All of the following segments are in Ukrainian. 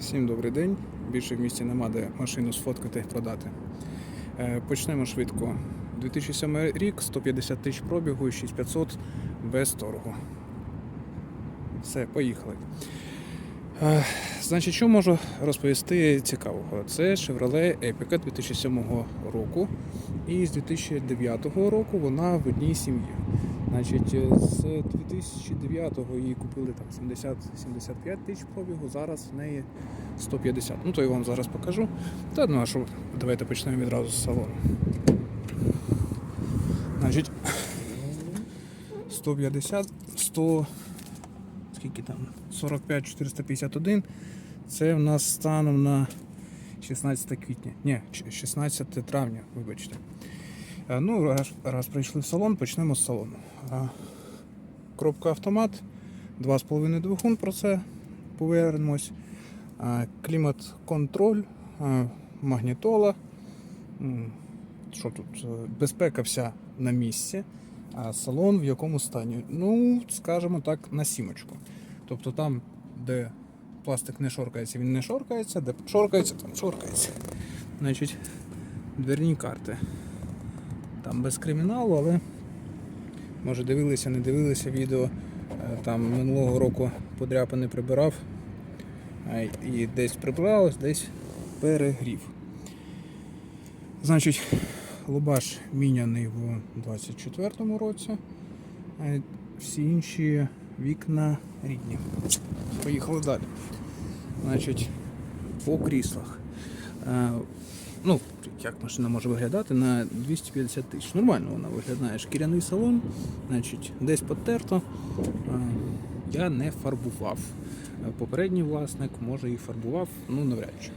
Всім добрий день. Більше в місті нема де машину сфоткати продати. Е, Почнемо швидко. 2007 рік, 150 тисяч пробігу, 6500 без торгу. Все, поїхали. Е, Значить, що можу розповісти цікавого? Це Chevrolet Epica 2007 року. І з 2009 року вона в одній сім'ї. Значить, е, з 2009-го її купили там 70-75 тисяч пробігу, зараз в неї 150. Ну, то я вам зараз покажу. Та ну а що, давайте почнемо відразу з салону. Значить, 150, 100, скільки там? 45, 451. Це в нас станом на 16 квітня. Ні, 16 травня, вибачте. Е, Ну, раз, раз прийшли в салон, почнемо з салону. Е, Коробка автомат, 2,5 двигун, про це повернемось. Е, Клімат-контроль, магнітола. Що тут? Безпека вся на місці. А салон в якому стані? Ну, скажімо так, на сімочку. Тобто там, де пластик не шоркається, він не шоркається, де шоркається, там шоркається. Значить, дверні карти. Там без криміналу, але може дивилися, не дивилися відео. Е, Там минулого року подряпини прибирав і десь прибралось, десь перегрів. Значить, Лубаш міняний в 24-му році. Всі інші вікна рідні. Поїхали далі. Значить, по кріслах. Е, Ну, як машина може виглядати на 250 тисяч. Нормально вона виглядає. Шкіряний салон, значить, десь потерто. Е, Я не фарбував. Е, Попередній власник може і фарбував, ну навряд чи.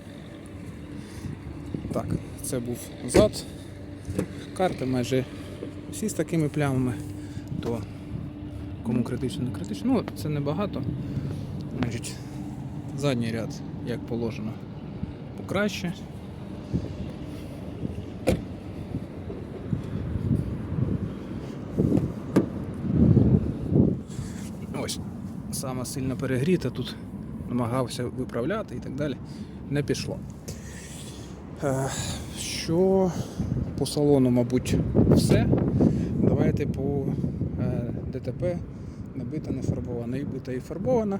Так, це був зад. Карти майже всі з такими плямами, то кому критично, не критично. Ну, це небагато. Значить, задній ряд, як положено, покраще. Ось, сама сильно перегріта, тут намагався виправляти і так далі. Не пішло. Е, Що по салону, мабуть, все. Давайте по е, ДТП набита, не фарбована. І бита і фарбована.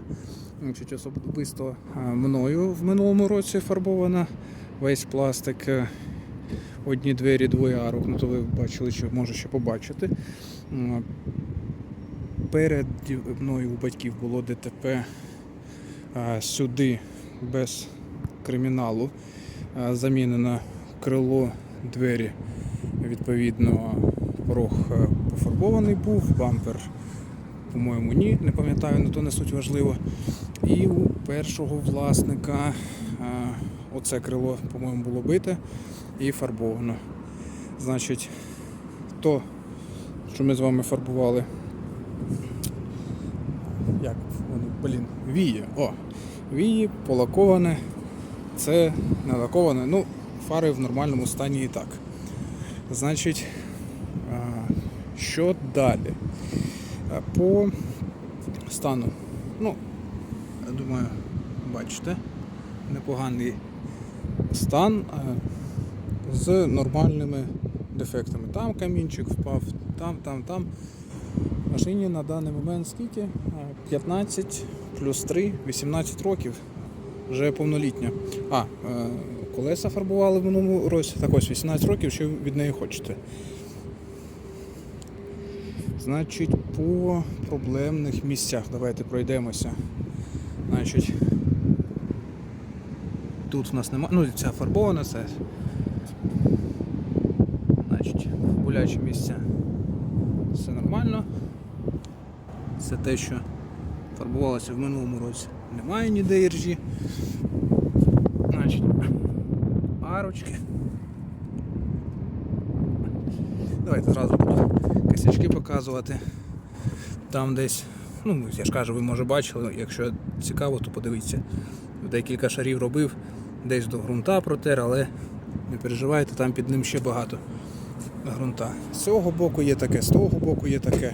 Значить, особисто е, мною в минулому році фарбована. Весь пластик, одні двері, двоє арок. Ну, то ви бачили, що може ще побачити. Перед мною у батьків було ДТП сюди без криміналу. Замінено крило, двері, відповідно, порог е, пофарбований був, бампер, по-моєму, ні, не пам'ятаю, але то не суть важливо. І у першого власника оце крило, по-моєму, було бите і фарбовано. Значить, то, що ми з вами фарбували як воно, блін, віє. О, віє, полаковане. Це не лаковане. Ну, фари в нормальному стані і так. Значить, що далі? По стану. Ну, я думаю, бачите, непоганий стан з нормальними дефектами. Там камінчик впав, там, там, там. Машині на даний момент скільки? 15 плюс 3, 18 років. Вже повнолітня. А, е, колеса фарбували в минулому році. Так ось 18 років, що від неї хочете. Значить, по проблемних місцях. Давайте пройдемося. Значить, тут в нас немає. Ну, ця фарбована, це. Значить, болячі місця. Все нормально. Це те, що фарбувалося в минулому році. Немає ніде іржі. Значить, арочки. Давайте зразу буду косячки показувати. Там десь, ну я ж кажу, ви може бачили, якщо цікаво, то подивіться. Декілька шарів робив, десь до ґрунта протер, але не переживайте, там під ним ще багато ґрунта. З цього боку є таке, з того боку є таке.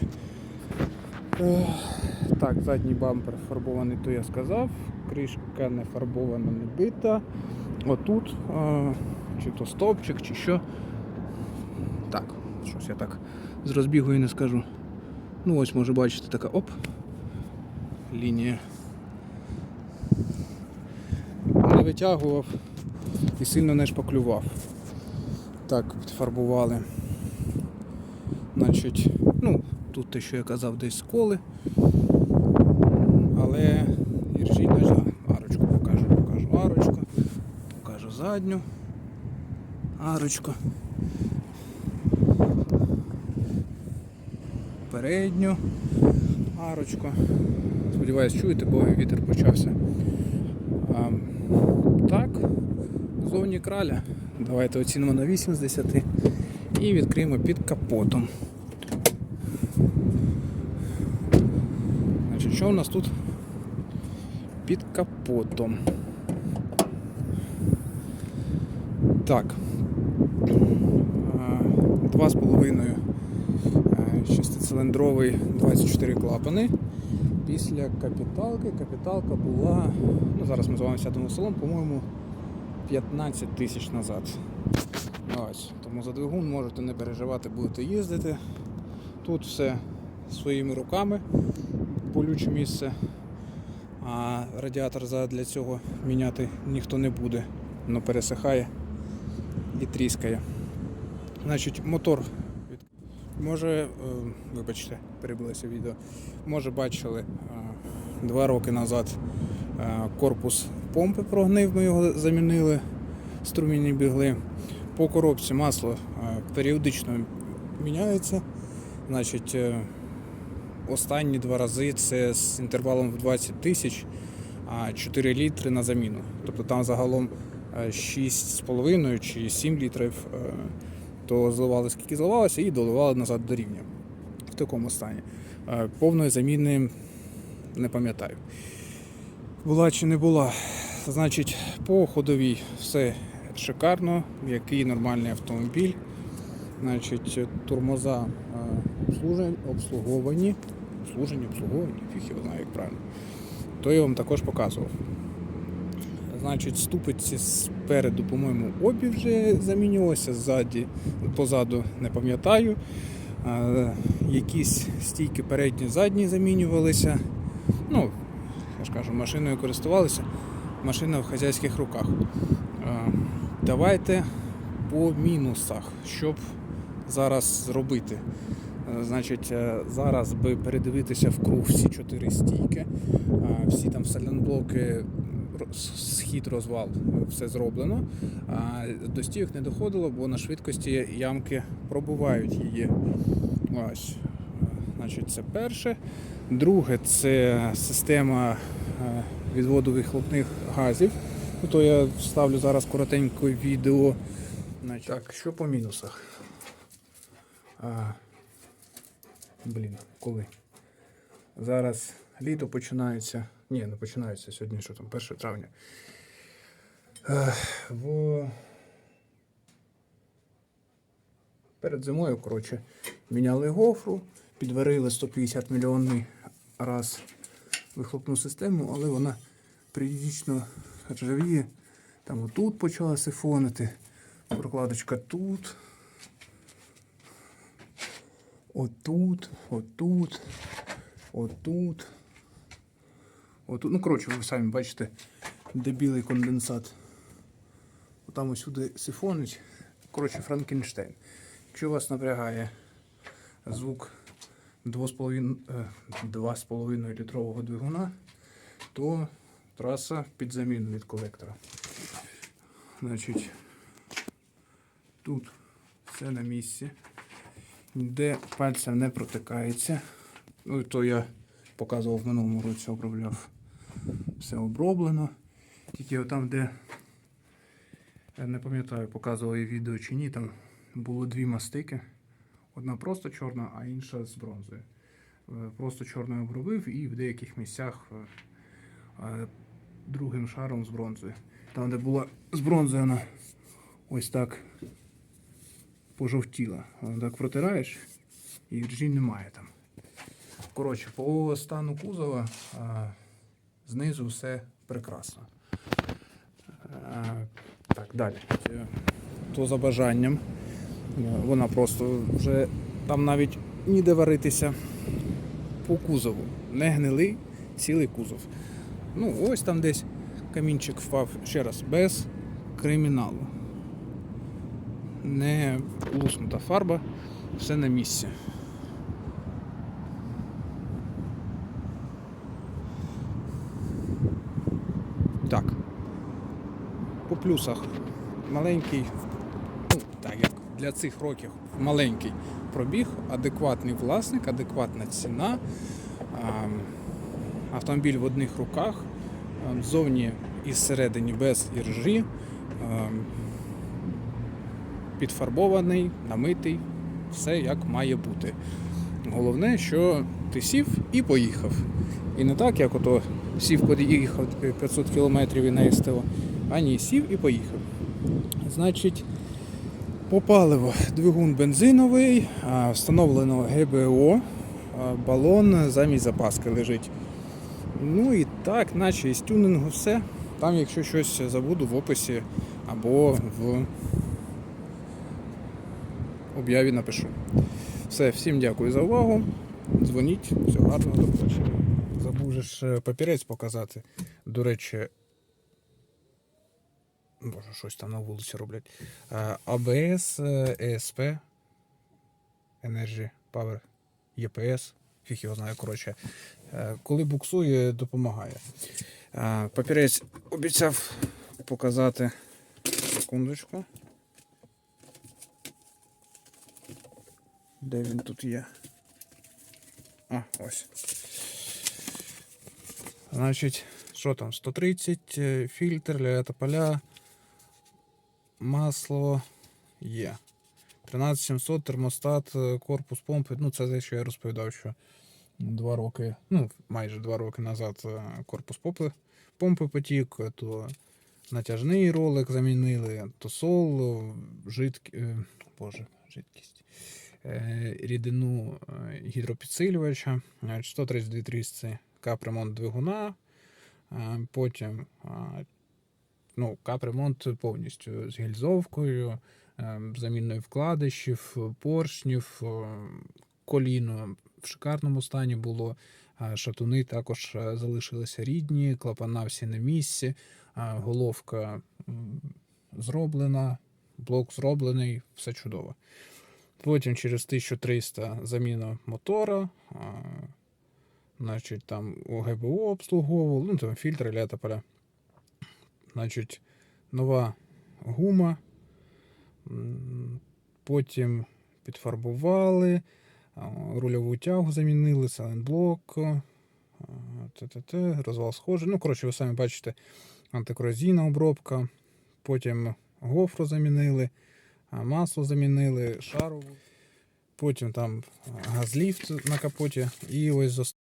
Так, задній бампер фарбований, то я сказав. Криш, Кришка не фарбована, не бита. Отут, чи то стовпчик, чи що. Так, щось я так з розбігу і не скажу. Ну ось може бачити така оп. Лінія. Не витягував і сильно не шпаклював. Так, підфарбували. Значить, тут те, що я казав, десь сколи. Але іржі жа. Арочку покажу, покажу арочку, покажу задню арочку. Передню арочку. Сподіваюсь, чуєте, бо вітер почався. А, так, зовні краля. Давайте оцінимо на 8 з 10 і відкриємо під капотом. Значить, що у нас тут під капотом? Так. А, Два з половиною а, шестициліндровий 24 клапани. Після капіталки капіталка була, ну зараз ми з вами сядемо в салон, по-моєму, 15 тисяч назад. Ось. Тому за двигун можете не переживати, будете їздити. Тут все своїми руками, болюче місце. А радіатор для цього міняти ніхто не буде. Воно пересихає і тріскає. Значить, мотор. Може, е, вибачте, перебилося відео. Може бачили е, два роки назад е, корпус помпи прогнив, ми його замінили, струмінні бігли. По коробці масло періодично міняється. Значить, останні два рази це з інтервалом в 20 тисяч, 4 літри на заміну. Тобто там загалом е, 6,5 чи 7 літрів, е, то зливали скільки зливалося і доливали назад до рівня. В такому стані. Е, Повної заміни не пам'ятаю. Була чи не була. Значить, по ходовій все шикарно, який нормальний автомобіль. Значить, тормоза е, обслужені, обслуговані. Обслужені, обслуговані, фіг його знає, як правильно. То я вам також показував. Значить, ступиці спереду, по-моєму, обі вже замінювалися, ззаді, позаду не пам'ятаю. Якісь стійки передні, задні замінювалися. Ну, я ж кажу, машиною користувалися, машина в хазяйських руках. Давайте по мінусах, щоб зараз зробити. Е, Значить, е, зараз би передивитися в круг всі чотири стійки, е, всі там сайлентблоки, ро- с- схід, розвал, все зроблено. До стійок не доходило, бо на швидкості ямки пробувають її. Ось. Значить, це перше. Друге це система відводу вихлопних газів. Ну, То я вставлю зараз коротеньке відео. Значить, так, що по мінусах? Блін, коли? Зараз літо починається. Ні, не починається сьогодні, що там, 1 травня. В... Перед зимою, коротше, міняли гофру, підварили 150 мільйонний раз вихлопну систему, але вона періодично ржавіє. Там отут почала сифонити, прокладочка тут. Отут, отут, отут. Отут. Ну, коротше, ви самі бачите, де білий конденсат. Там усюди сифонить. Коротше, Франкенштейн. Якщо вас напрягає звук 2,5 е, 2,5 літрового двигуна, то траса під заміну від колектора. Значить, тут все на місці, де пальцем не протикається. Ну, то я показував в минулому році, обробляв. Все оброблено. Тільки там, де я не пам'ятаю, показував я відео чи ні, там було дві мастики. Одна просто чорна, а інша з бронзою. Е, Просто чорною обробив і в деяких місцях е, е, другим шаром з бронзою. Там, де була з бронзою, вона ось так пожовтіла. Вона так протираєш і ржі немає там. Коротше, по стану кузова а, знизу все прекрасно. Е, Так, далі. Е, То за бажанням. Е, Вона просто вже там навіть ніде варитися по кузову. Не гнилий, цілий кузов. Ну, ось там десь камінчик впав ще раз, без криміналу. Не луснута фарба, все на місці. Так. По плюсах маленький, ну так як для цих років маленький пробіг, адекватний власник, адекватна ціна. Автомобіль в одних руках, а, ззовні і зсередині без іржі, підфарбований, намитий, все як має бути. Головне, що ти сів і поїхав. І не так, як ото сів поїхав 500 кілометрів і на СТО, а ні, сів і поїхав. Значить, по паливу двигун бензиновий, встановлено ГБО, балон замість запаски лежить. Ну і так, наче із тюнингу все. Там, якщо щось забуду в описі або в об'яві напишу. Все, всім дякую за увагу. Дзвоніть, всього гарного до побачення. Забув е, папірець показати. До речі, Боже, щось там на вулиці роблять. АБС, ЕСП, Energy Power, ЄПС, фіг його знає, коротше. Е, Коли буксує, допомагає. Е, Папірець обіцяв показати секундочку. Де він тут є? А, ось. Значить, що там? 130, е, фільтр, ля поля, масло є. 13700 термостат, е, корпус помпи. Ну, це те, що я розповідав, що два роки, ну, майже два роки назад е, корпус помпи, помпи потік, то натяжний ролик замінили, то сол, жидк... е, Боже, жидкість. Е, Рідину е, гідропідсилювача, е, 132 трісці капремонт двигуна, е, потім ну, капремонт повністю з гільзовкою, заміною вкладишів, поршнів, коліно в шикарному стані було. Шатуни також залишилися рідні, клапана всі на місці, головка зроблена, блок зроблений, все чудово. Потім через 1300 заміна мотора, а, значить там ОГБО обслуговував, ну там фільтри, поля. Значить, нова гума. Потім підфарбували, рульову тягу замінили, сайлентблок, розвал схожий. Ну, коротше, ви самі бачите, антикорозійна обробка. Потім гофру замінили, масло замінили, шарову. Потім там газліфт на капоті. І ось